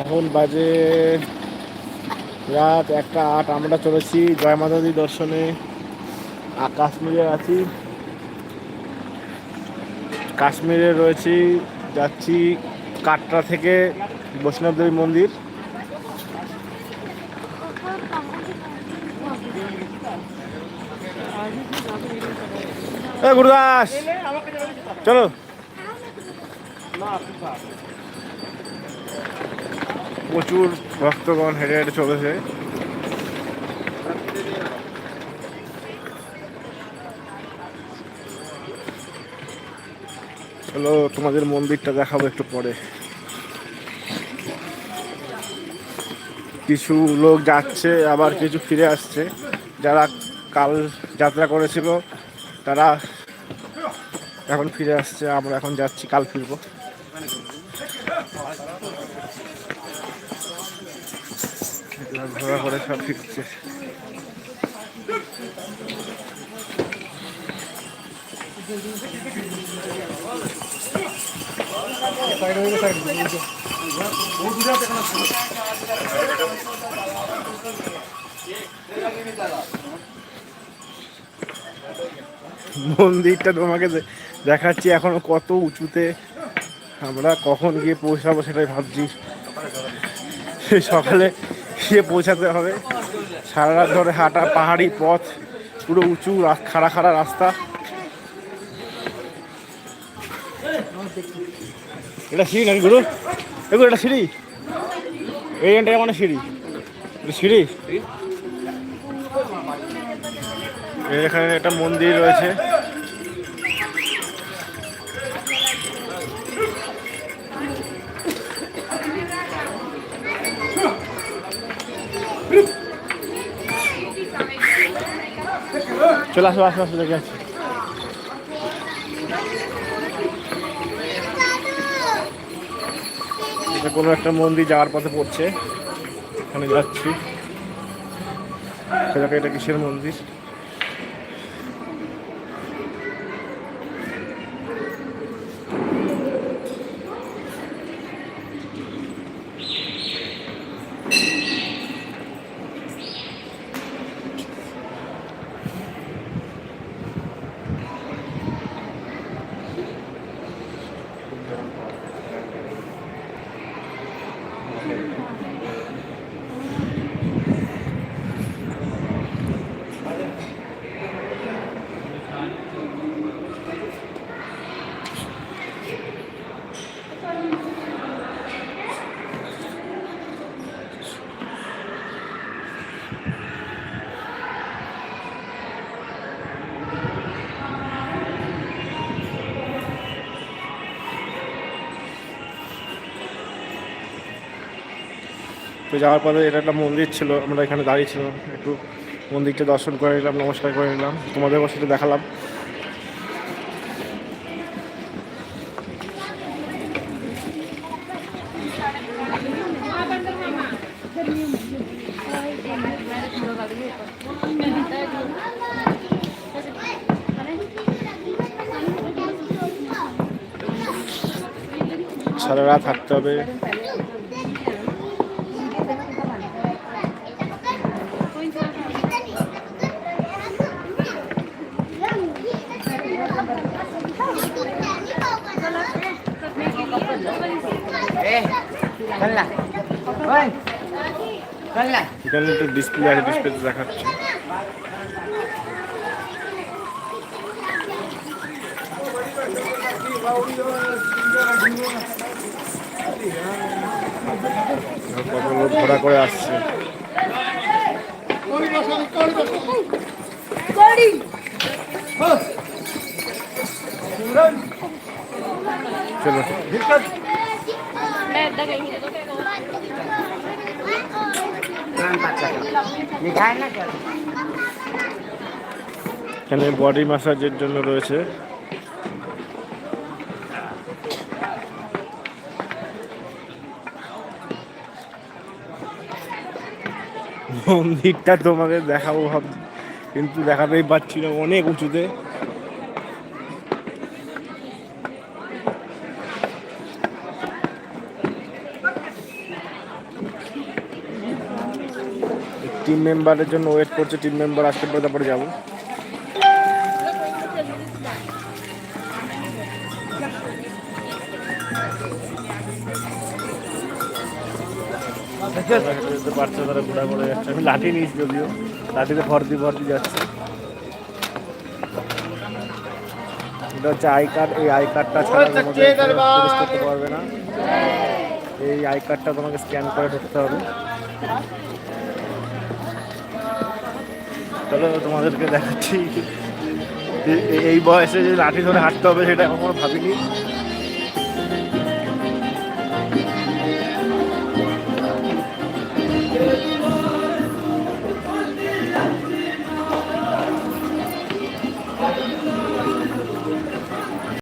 এখন বাজে রাত একটা আট, আমরা চলেছি জয় মাতাদি দর্শনে। কাশ্মীরে আছি। কাশ্মীরে রয়েছি, যাচ্ছি কাটরা থেকে বৈষ্ণব দেবী মন্দির। গুরুদাস, চলো। প্রচুর ভক্তগণ হেঁটে হেঁটে চলেছে। চলো, তোমাদের মন্দিরটা দেখাবো একটু পরে। কিছু লোক যাচ্ছে, আবার কিছু ফিরে আসছে। যারা কাল যাত্রা করেছিল, তারা এখন ফিরে আসছে। আমরা এখন যাচ্ছি, কাল ফিরবো। মন্দিরটা তোমাকে দেখাচ্ছি এখনও কত উঁচুতে। আমরা কখন গিয়ে পৌঁছাবো সেটাই ভাবছি। সকালে গিয়ে পৌঁছাতে হবে। সারা রাত ধরে হাঁটা পাহাড়ি পথ, পুরো উঁচু খাড়া খাড়া রাস্তা। এটা সিঁড়ি নাকি গুরু? এগুলো এটা সিঁড়ি? এই এনটা মানে সিঁড়ি। সিঁড়ি? এখানে একটা মন্দির রয়েছে। চলে, আসো আসো আসো, দেখে, আসো। এটা কোনো একটা মন্দির যাওয়ার পথে পড়ছে। ওখানে যাচ্ছি। সেটাকে, এটা কিসের মন্দির? তো যাওয়ার পরে এটা একটা মন্দির ছিল, আমরা এখানে দাঁড়িয়েছিলাম একটু মন্দিরটা দর্শন করে নিলাম, নমস্কার করে নিলাম তোমাদেরও সেটা দেখালাম। সারা রাত হাঁটতে হবে। এখানে একটা ডিসপ্লে আছে ডিসপ্লেতে দেখাচ্ছে। কত লোক ঘোরা করে আসছে। চলো। এখানে বডি ম্যাসাজের জন্য রয়েছে। মন্দিরটা তোমাকে দেখাবো ভাব কিন্তু দেখাতেই পাচ্ছি না অনেক উঁচুতে। টিম মেম্বারের জন্য ওয়েট করছে টিম মেম্বার আসতে পরে তারপরে যাব। তারা ঘোরা করে যাচ্ছে আমি লাঠি নিয়েছি যদিও লাঠিতে ভর্তি ভর্তি যাচ্ছে এটা হচ্ছে আই কার্ড এই আই কার্ডটা ছাড়া প্রবেশ করতে পারবে না। এই আই কার্ডটা তোমাকে স্ক্যান করে ঢুকতে হবে। চলো তোমাদেরকে দেখাচ্ছি। এই বয়সে যে লাঠি ধরে হাঁটতে হবে সেটা কখনো ভাবিনি।